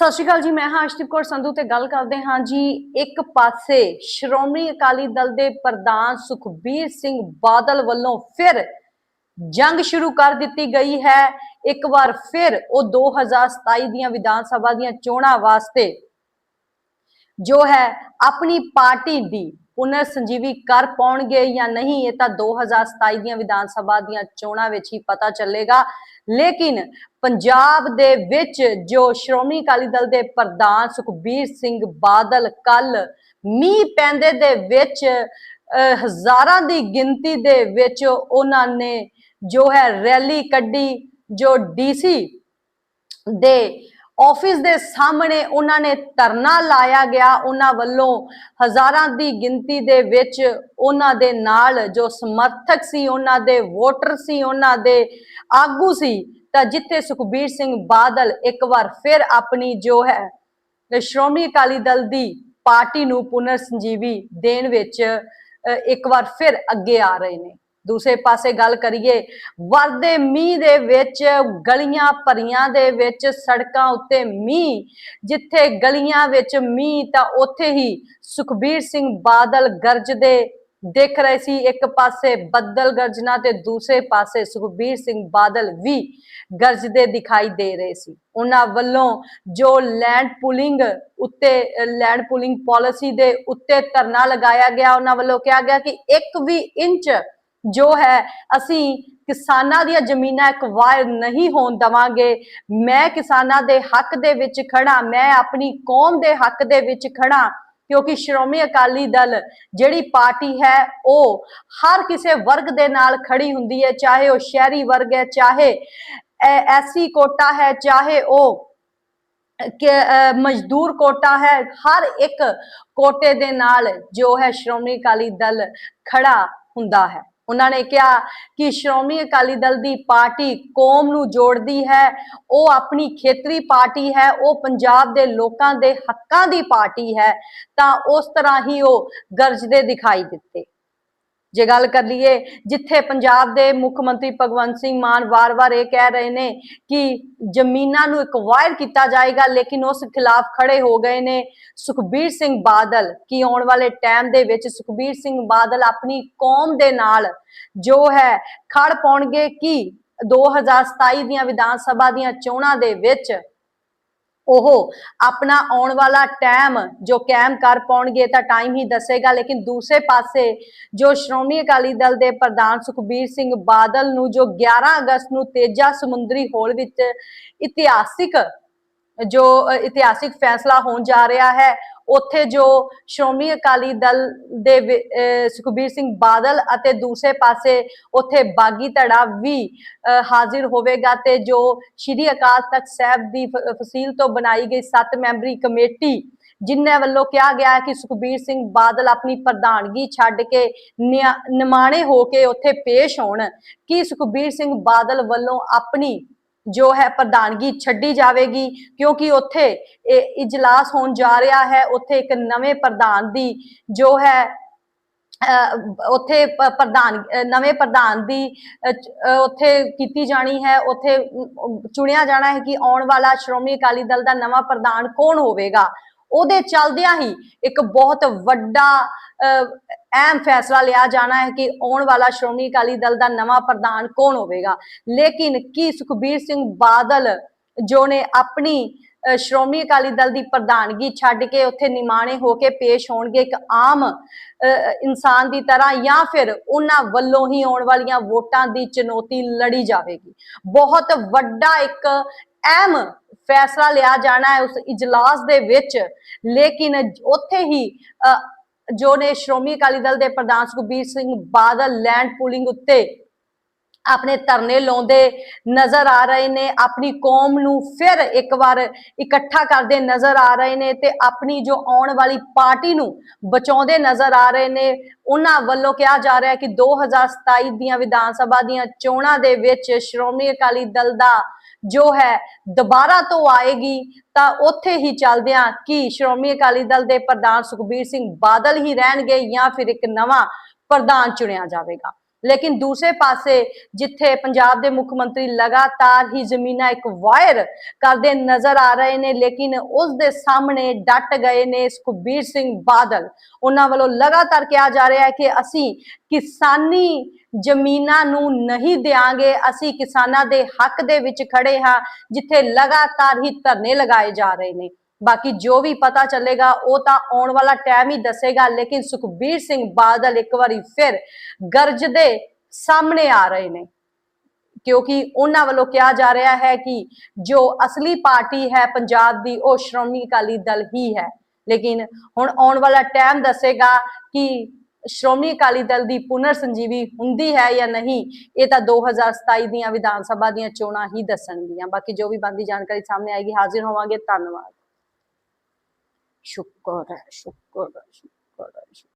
ਸਤਿ ਸ਼੍ਰੀ ਅਕਾਲ ਜੀ, ਮੈਂ ਹਾਂ ਅਸ਼ਦੀਪ ਕੌਰ ਸੰਧੂ ਤੇ ਗੱਲ ਕਰਦੇ ਹਾਂ ਜੀ ਇੱਕ ਪਾਸੇ ਸ਼੍ਰੋਮਣੀ ਅਕਾਲੀ ਦਲ ਦੇ ਪ੍ਰਧਾਨ ਸੁਖਬੀਰ ਸਿੰਘ ਬਾਦਲ ਵੱਲੋਂ ਫਿਰ ਜੰਗ ਸ਼ੁਰੂ ਕਰ ਦਿੱਤੀ ਗਈ ਹੈ। ਇੱਕ ਵਾਰ ਫਿਰ ਉਹ 2027 ਦੀਆਂ ਵਿਧਾਨ ਸਭਾ ਦੀਆਂ ਚੋਣਾਂ ਵਾਸਤੇ ਜੋ ਹੈ ਆਪਣੀ ਪਾਰਟੀ ਦੀ ਪੁਨਰ ਸੰਜੀਵੀ ਕਰ ਪਾਉਣਗੇ ਜਾਂ ਨਹੀਂ, ਇਹ ਤਾਂ 2027 ਦੀਆਂ ਵਿਧਾਨ ਸਭਾ ਦੀਆਂ ਚੋਣਾਂ ਵਿੱਚ ਹੀ ਪਤਾ ਚੱਲੇਗਾ। ਲੇਕਿਨ ਪੰਜਾਬ ਦੇ ਵਿੱਚ ਜੋ ਸ਼੍ਰੋਮਣੀ ਅਕਾਲੀ ਦਲ ਦੇ ਪ੍ਰਧਾਨ ਸੁਖਬੀਰ ਸਿੰਘ ਬਾਦਲ ਕੱਲ ਮੀਂਹ ਪੈਂਦੇ ਦੇ ਵਿੱਚ ਅਹ, ਹਜ਼ਾਰਾਂ ਦੀ ਗਿਣਤੀ ਦੇ ਵਿੱਚ ਉਹਨਾਂ ਨੇ ਜੋ ਹੈ ਰੈਲੀ ਕੱਢੀ ਜੋ ਡੀਸੀ ਦੇ ਆਫਿਸ ਦੇ ਸਾਹਮਣੇ ਉਹਨਾਂ ਨੇ ਧਰਨਾ ਲਾਇਆ ਗਿਆ। ਉਹਨਾਂ ਵੱਲੋਂ ਹਜ਼ਾਰਾਂ ਦੀ ਗਿਣਤੀ ਦੇ ਵਿੱਚ ਉਹਨਾਂ ਦੇ ਨਾਲ ਜੋ ਸਮਰਥਕ ਸੀ, ਉਹਨਾਂ ਦੇ ਵੋਟਰ ਸੀ, ਉਹਨਾਂ ਦੇ ਆਗੂ ਸੀ, ਤਾਂ ਜਿੱਥੇ ਸੁਖਬੀਰ ਸਿੰਘ ਬਾਦਲ ਇੱਕ ਵਾਰ ਫਿਰ ਆਪਣੀ ਜੋ ਹੈ, ਸ਼੍ਰੋਮਣੀ ਅਕਾਲੀ ਦਲ ਦੀ ਪਾਰਟੀ ਨੂੰ ਪੁਨਰ ਸੰਜੀਵੀ ਦੇਣ ਵਿੱਚ ਇੱਕ ਵਾਰ ਫਿਰ ਅੱਗੇ ਆ ਰਹੇ ਨੇ। ਦੂਸਰੇ ਪਾਸੇ ਗੱਲ ਕਰੀਏ ਵਰਦੇ ਮੀਂਹ ਦੇ ਵਿੱਚ, ਗਲੀਆਂ ਭਰੀਆਂ ਦੇ ਵਿੱਚ, ਸੜਕਾਂ ਉੱਤੇ ਮੀਂਹ। ਜਿੱਥੇ ਗਲੀਆਂ ਵਿੱਚ ਮੀਂਹ, ਤਾਂ ਉੱਥੇ ਹੀ ਸੁਖਬੀਰ ਸਿੰਘ ਬਾਦਲ ਗਰਜਦੇ ਦੇਖ ਰਹੇ ਸੀ। ਇੱਕ ਪਾਸੇ ਬੱਦਲ ਗਰਜਣਾ ਤੇ ਦੂਸਰੇ ਪਾਸੇ ਸੁਖਬੀਰ ਸਿੰਘ ਬਾਦਲ ਵੀ ਗਰਜਦੇ ਦਿਖਾਈ ਦੇ ਰਹੇ ਸੀ। ਉਹਨਾਂ ਵੱਲੋਂ ਜੋ ਲੈਂਡ ਪੂਲਿੰਗ ਉੱਤੇ, ਲੈਂਡ ਪੂਲਿੰਗ ਪਾਲਿਸੀ ਦੇ ਉੱਤੇ ਧਰਨਾ ਲਗਾਇਆ ਗਿਆ, ਉਹਨਾਂ ਵੱਲੋਂ ਕਿਹਾ ਗਿਆ ਕਿ ਇੱਕ ਵੀ ਇੰਚ ਜੋ ਹੈ, ਅਸੀਂ ਕਿਸਾਨਾਂ ਦੀਆਂ ਜ਼ਮੀਨਾਂ ਐਕਵਾਇਰ ਨਹੀਂ ਹੋਣ ਦਵਾਂਗੇ। ਮੈਂ ਕਿਸਾਨਾਂ ਦੇ ਹੱਕ ਦੇ ਵਿੱਚ ਖੜਾ ਮੈਂ ਆਪਣੀ ਕੌਮ ਦੇ ਹੱਕ ਦੇ ਵਿੱਚ ਖੜਾ ਕਿਉਂਕਿ ਸ਼੍ਰੋਮਣੀ ਅਕਾਲੀ ਦਲ ਜਿਹੜੀ ਪਾਰਟੀ ਹੈ, ਉਹ ਹਰ ਕਿਸੇ ਵਰਗ ਦੇ ਨਾਲ ਖੜੀ ਹੁੰਦੀ ਹੈ, ਚਾਹੇ ਉਹ ਸ਼ਹਿਰੀ ਵਰਗ ਹੈ, ਚਾਹੇ ਐਸੀ ਕੋਟਾ ਹੈ, ਚਾਹੇ ਉਹ ਕਿ ਮਜ਼ਦੂਰ ਕੋਟਾ ਹੈ, ਹਰ ਇੱਕ ਕੋਟੇ ਦੇ ਨਾਲ ਜੋ ਹੈ ਸ਼੍ਰੋਮਣੀ ਅਕਾਲੀ ਦਲ ਖੜਾ ਹੁੰਦਾ ਹੈ। ਉਹਨਾਂ ਨੇ ਕਿਹਾ ਕਿ ਸ਼੍ਰੋਮਣੀ ਅਕਾਲੀ ਦਲ ਦੀ ਪਾਰਟੀ ਕੌਮ ਨੂੰ ਜੋੜਦੀ ਹੈ, ਉਹ ਆਪਣੀ ਖੇਤਰੀ ਪਾਰਟੀ ਹੈ, ਉਹ ਪੰਜਾਬ ਦੇ ਲੋਕਾਂ ਦੇ ਹੱਕਾਂ ਦੀ ਪਾਰਟੀ ਹੈ, ਤਾਂ ਉਸ ਤਰ੍ਹਾਂ ਹੀ ਉਹ ਗਰਜਦੇ ਦਿਖਾਈ ਦਿੱਤੇ। ਜੇ ਗੱਲ ਕਰ ਲਈਏ, ਜਿੱਥੇ ਪੰਜਾਬ ਦੇ ਮੁੱਖ ਮੰਤਰੀ ਭਗਵੰਤ ਸਿੰਘ ਮਾਨ ਵਾਰ-ਵਾਰ ਇਹ ਕਹਿ ਰਹੇ ਨੇ ਕਿ ਜ਼ਮੀਨਾਂ ਨੂੰ ਐਕਵਾਇਰ ਕੀਤਾ ਜਾਏਗਾ, ਲੇਕਿਨ ਉਸ ਖਿਲਾਫ ਖੜੇ ਹੋ ਗਏ ਨੇ ਸੁਖਬੀਰ ਸਿੰਘ ਬਾਦਲ। ਕਿ ਆਉਣ ਵਾਲੇ ਟਾਈਮ ਦੇ ਵਿੱਚ ਸੁਖਬੀਰ ਸਿੰਘ ਬਾਦਲ ਆਪਣੀ ਕੌਮ ਦੇ ਨਾਲ ਜੋ ਹੈ, ਖੜ ਪਾਉਣਗੇ ਕਿ 2027 ਦੀਆਂ ਵਿਧਾਨ ਸਭਾ ਦੀਆਂ ਚੋਣਾਂ ਦੇ ਵਿੱਚ ਉਹ ਆਪਣਾ ਆਉਣ ਵਾਲਾ ਟਾਈਮ ਜੋ ਕਾਇਮ ਕਰ ਪਾਉਣਗੇ ਤਾਂ ਟਾਈਮ ਹੀ ਦੱਸੇਗਾ, ਲੇਕਿਨ ਦੂਸਰੇ ਪਾਸੇ ਜੋ ਸ਼੍ਰੋਮਣੀ ਅਕਾਲੀ ਦਲ ਦੇ ਪ੍ਰਧਾਨ ਸੁਖਬੀਰ ਸਿੰਘ ਬਾਦਲ ਨੂੰ ਜੋ 11 ਅਗਸਤ ਨੂੰ ਤੇਜਾ ਸਮੁੰਦਰੀ ਹੋਲ ਵਿੱਚ ਇਤਿਹਾਸਿਕ ਜੋ ਇਤਿਹਾਸਿਕ ਫੈਸਲਾ ਹੋਣ ਜਾ ਰਿਹਾ ਹੈ, ਉੱਥੇ ਜੋ ਸ਼੍ਰੋਮਣੀ ਅਕਾਲੀ ਦਲ ਦੇ ਸੁਖਬੀਰ ਸਿੰਘ ਬਾਦਲ ਅਤੇ ਦੂਸਰੇ ਪਾਸੇ ਉੱਥੇ ਬਾਗੀ ਧੜਾ ਵੀ ਹਾਜ਼ਰ ਹੋਵੇਗਾ ਤੇ ਜੋ ਸ਼੍ਰੀ ਅਕਾਲ ਤਖਤ ਸਾਹਿਬ ਦੀ ਫਸੀਲ ਤੋਂ ਬਣਾਈ ਗਈ ਸੱਤ ਮੈਂਬਰੀ ਕਮੇਟੀ, ਜਿਨ੍ਹਾਂ ਵੱਲੋਂ ਕਿਹਾ ਗਿਆ ਹੈ ਕਿ ਸੁਖਬੀਰ ਸਿੰਘ ਬਾਦਲ ਆਪਣੀ ਪ੍ਰਧਾਨਗੀ ਛੱਡ ਕੇ ਨਿਆ- ਨਿਮਾਣੇ ਹੋ ਕੇ ਉੱਥੇ ਪੇਸ਼ ਹੋਣ, ਕਿ ਸੁਖਬੀਰ ਸਿੰਘ ਬਾਦਲ ਵੱਲੋਂ ਆਪਣੀ ਜੋ ਹੈ ਪ੍ਰਧਾਨਗੀ ਛੱਡੀ ਜਾਵੇਗੀ ਕਿਉਂਕਿ ਉੱਥੇ ਇਹ ਇਜਲਾਸ ਹੋਣ ਜਾ ਰਿਹਾ ਹੈ ਉੱਥੇ ਇੱਕ ਨਵੇਂ ਪ੍ਰਧਾਨ ਦੀ ਜੋ ਹੈ ਉੱਥੇ ਪ੍ਰਧਾਨ ਨਵੇਂ ਪ੍ਰਧਾਨ ਦੀ ਉੱਥੇ ਕੀਤੀ ਜਾਣੀ ਹੈ ਉੱਥੇ ਚੁਣਿਆ ਜਾਣਾ ਹੈ ਕਿ ਆਉਣ ਵਾਲਾ ਸ਼੍ਰੋਮਣੀ ਅਕਾਲੀ ਦਲ ਦਾ ਨਵਾਂ ਪ੍ਰਧਾਨ ਕੌਣ ਹੋਵੇਗਾ। ਉਹਦੇ ਚੱਲਦਿਆਂ ਹੀ ਇੱਕ ਬਹੁਤ ਵੱਡਾ ਅਹ, ਅਹਿਮ ਫੈਸਲਾ ਲਿਆ ਜਾਣਾ ਹੈ ਕਿ ਆਉਣ ਵਾਲਾ ਸ਼੍ਰੋਮਣੀ ਅਕਾਲੀ ਦਲ ਦਾ ਨਵਾਂ ਪ੍ਰਧਾਨ ਕੌਣ ਹੋਵੇਗਾ। ਲੇਕਿਨ ਕੀ ਸੁਖਬੀਰ ਸਿੰਘ ਬਾਦਲ ਜੋ ਨੇ ਆਪਣੀ ਸ਼੍ਰੋਮਣੀ ਅਕਾਲੀ ਦਲ ਦੀ ਪ੍ਰਧਾਨਗੀ ਛੱਡ ਕੇ ਉੱਥੇ ਨਿਮਾਣੇ ਹੋ ਕੇ ਪੇਸ਼ ਹੋਣਗੇ ਇੱਕ ਆਮ ਇਨਸਾਨ ਦੀ ਤਰ੍ਹਾਂ ਜਾਂ ਫਿਰ ਉਹਨਾਂ ਵੱਲੋਂ ਹੀ ਆਉਣ ਵਾਲੀਆਂ ਵੋਟਾਂ ਦੀ ਚੁਣੌਤੀ ਲੜੀ ਜਾਵੇਗੀ। ਬਹੁਤ ਵੱਡਾ ਇੱਕ ਅਹਿਮ ਫੈਸਲਾ ਲਿਆ ਜਾਣਾ ਹੈ ਉਸ ਇਜਲਾਸ ਦੇ ਵਿੱਚ। ਲੇਕਿਨ ਉੱਥੇ ਹੀ ਅਹ, ਜੋ ਨੇ ਸ਼੍ਰੋਮਣੀ ਅਕਾਲੀ ਦਲ ਦੇ ਪ੍ਰਧਾਨ ਸੁਖਬੀਰ ਸਿੰਘ ਬਾਦਲ ਲੈਂਡ ਪੂਲਿੰਗ ਉੱਤੇ ਆਪਣੇ ਧਰਨੇ ਲਾਉਂਦੇ ਨਜ਼ਰ ਆ ਰਹੇ ਨੇ, ਆਪਣੀ ਕੌਮ ਨੂੰ ਫਿਰ ਇੱਕ ਵਾਰ ਇਕੱਠਾ ਕਰਦੇ ਨਜ਼ਰ ਆ ਰਹੇ ਨੇ ਤੇ ਆਪਣੀ ਜੋ ਆਉਣ ਵਾਲੀ ਪਾਰਟੀ ਨੂੰ ਬਚਾਉਂਦੇ ਨਜ਼ਰ ਆ ਰਹੇ ਨੇ। ਉਹਨਾਂ ਵੱਲੋਂ ਕਿਹਾ ਜਾ ਰਿਹਾ ਹੈ ਕਿ 2027 ਦੀਆਂ ਵਿਧਾਨ ਸਭਾ ਦੀਆਂ ਚੋਣਾਂ ਦੇ ਵਿੱਚ ਸ਼੍ਰੋਮਣੀ ਅਕਾਲੀ ਦਲ ਦਾ ਜੋ ਹੈ ਦੁਬਾਰਾ ਤੋਂ ਆਏਗੀ, ਤਾਂ ਉੱਥੇ ਹੀ ਚੱਲਦਿਆਂ ਕਿ ਸ਼੍ਰੋਮਣੀ ਅਕਾਲੀ ਦਲ ਦੇ ਪ੍ਰਧਾਨ ਸੁਖਬੀਰ ਸਿੰਘ ਬਾਦਲ ਹੀ ਰਹਿਣਗੇ ਜਾਂ ਫਿਰ ਇੱਕ ਨਵਾਂ ਪ੍ਰਧਾਨ ਚੁਣਿਆ ਜਾਵੇਗਾ। ਲੇਕਿਨ ਦੂਸਰੇ ਪਾਸੇ ਜਿੱਥੇ ਪੰਜਾਬ ਦੇ ਮੁੱਖ ਮੰਤਰੀ ਲਗਾਤਾਰ ਹੀ ਜ਼ਮੀਨਾਂ ਇੱਕ ਵਾਇਰ ਕਰਦੇ ਨਜ਼ਰ ਆ ਰਹੇ ਨੇ, ਲੇਕਿਨ ਉਸ ਦੇ ਸਾਹਮਣੇ ਡਟ ਗਏ ਨੇ ਸੁਖਬੀਰ ਸਿੰਘ ਬਾਦਲ। ਉਹਨਾਂ ਵੱਲੋਂ ਲਗਾਤਾਰ ਕਿਹਾ ਜਾ ਰਿਹਾ ਹੈ ਕਿ ਅਸੀਂ ਕਿਸਾਨੀ ਜ਼ਮੀਨਾਂ ਨੂੰ ਨਹੀਂ ਦੇਾਂਗੇ ਅਸੀਂ ਕਿਸਾਨਾਂ ਦੇ ਹੱਕ ਦੇ ਵਿੱਚ ਖੜੇ ਹਾਂ, ਜਿੱਥੇ ਲਗਾਤਾਰ ਹੀ ਧਰਨੇ ਲਗਾਏ ਜਾ ਰਹੇ ਨੇ। ਬਾਕੀ ਜੋ ਵੀ ਪਤਾ ਚੱਲੇਗਾ, ਉਹ ਤਾਂ ਆਉਣ ਵਾਲਾ ਟਾਈਮ ਹੀ ਦੱਸੇਗਾ, ਲੇਕਿਨ ਸੁਖਬੀਰ ਸਿੰਘ ਬਾਦਲ ਇੱਕ ਵਾਰੀ ਫਿਰ ਗਰਜਦੇ ਸਾਹਮਣੇ ਆ ਰਹੇ ਨੇ। ਕਿਉਂਕਿ ਉਹਨਾਂ ਵੱਲੋਂ ਕਿਹਾ ਜਾ ਰਿਹਾ ਹੈ ਕਿ ਜੋ ਅਸਲੀ ਪਾਰਟੀ ਹੈ, ਪੰਜਾਬ ਦੀ, ਉਹ ਸ਼੍ਰੋਮਣੀ ਅਕਾਲੀ ਦਲ ਹੀ ਹੈ। ਲੇਕਿਨ ਹੁਣ ਆਉਣ ਵਾਲਾ ਟਾਈਮ ਦੱਸੇਗਾ ਕਿ ਸ਼੍ਰੋਮਣੀ ਅਕਾਲੀ ਦਲ ਦੀ ਪੁਨਰ ਸੰਜੀਵੀ ਹੁੰਦੀ ਹੈ ਜਾਂ ਨਹੀਂ, ਇਹ ਤਾਂ 2027 ਦੀਆਂ ਵਿਧਾਨ ਸਭਾ ਦੀਆਂ ਚੋਣਾਂ ਹੀ ਦੱਸਣਗੀਆਂ। ਬਾਕੀ ਜੋ ਵੀ ਬੰਦੀ ਜਾਣਕਾਰੀ ਸਾਹਮਣੇ ਆਏਗੀ, ਹਾਜ਼ਰ ਹੋਵਾਂਗੇ। ਧੰਨਵਾਦ। ਸ਼ੁਕਰ ਹੈ ਸ਼ੁਕਰ ਹੈ ਸ਼ੁਕਰ ਹੈ ਸ਼ੁਕਰ